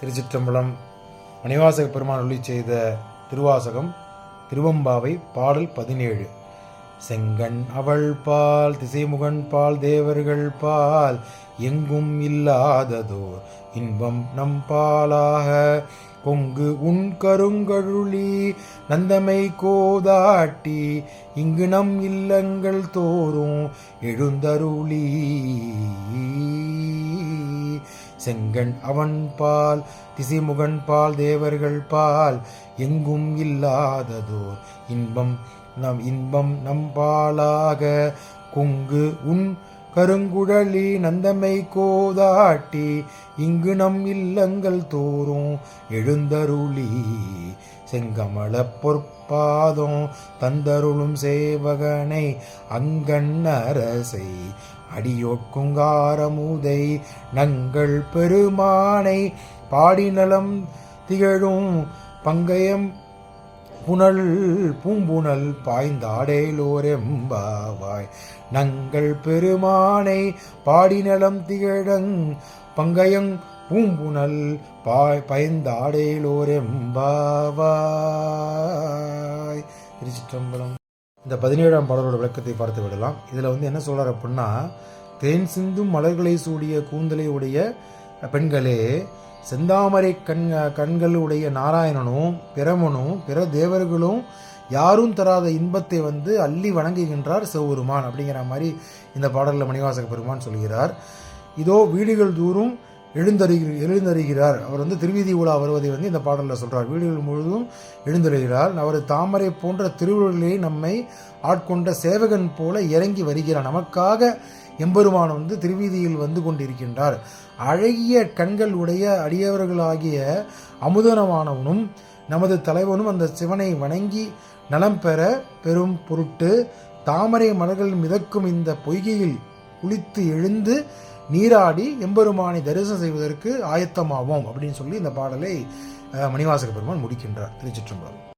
திருச்சிற்றம்பலம் மணிவாசக பெருமான் ஒளி செய்த திருவாசகம் திருவம்பாவை பாடல் பதினேழு. செங்கண் அவள் பால் திசைமுகன் பால் தேவர்கள் பால் எங்கும் இல்லாததோர் இன்பம் நம் பாலாக. கொங்கு உன் கருங்கழுளி நந்தமை கோதாட்டி இங்கு நம் இல்லங்கள் தோறும் எழுந்தருளி. செங்கண் அவன் பால் திசைமுகன் பால் தேவர்கள் பால் எங்கும் இல்லாததோர் இன்பம் நம் இன்பம் நம் பாலாக. கொங்கு உன் கருங்குழலி நந்தமை கோதாட்டி இங்கு நம் இல்லங்கள் தோறும் எழுந்தருளி. செங்கமல பொற்பாதம் தந்தருளும் சேவகனை அங்கண்ணரசை அடியோட்குங்காரமுதை நங்கள் பெருமானை பாடிநலம் திகழும் பங்கயம் புனல் பூம்புணல் பாய்ந்தாடேலோரெம்பாவாய். நங்கள் பெருமானை பாடிநலம் திகழங் பங்கயங் பூம்புணல் பாய் பயந்தாடேலோரெம்பாவாய். திருச்சிற்றம்பலம். இந்த பதினேழாம் பாடலோட விளக்கத்தை பார்த்து விடலாம். இதில் வந்து என்ன சொல்கிறார் அப்படின்னா தேன் சிந்தும் மலர்களை சூடிய கூந்தலை உடைய பெண்களே செந்தாமரை கண் கண்களுடைய நாராயணனும் பிரமனும் பிற தேவர்களும் யாரும் தராத இன்பத்தை வந்து அள்ளி வணங்குகின்றார் சிவபெருமான் அப்படிங்கிற மாதிரி இந்த பாடலில் மணிவாசக பெருமான் சொல்கிறார். இதோ வீடுகள் தூரும் எழுந்தறி எழுந்தறிகிறார் அவர் வந்து திருவீதி உலா வருவதை வந்து இந்த பாடலில் சொல்கிறார் வீடுகள் முழுவதும் எழுந்தறிகிறார் அவர் தாமரை போன்ற திருவுருளை நம்மை ஆட்கொண்ட சேவகன் போல இறங்கி வருகிறார். நமக்காக எம்பெருமான் வந்து திருவீதியில் வந்து கொண்டிருக்கின்றார். அழகிய கண்கள் உடைய அடியவர்களாகிய அமுதனமானவனும் நமது தலைவனும் அந்த சிவனை வணங்கி நலம் பெற பெரும் பொருட்டு தாமரை மலர்கள் மிதக்கும் இந்த பொய்கையில் குளித்து எழுந்து நீராடி எம்பெருமானை தரிசனம் செய்வதற்கு ஆயத்தமாவோம் அப்படின்னு சொல்லி இந்த பாடலை மணிவாசக பெருமான் முடிக்கின்றார் திருச்சிற்றம்பலம்.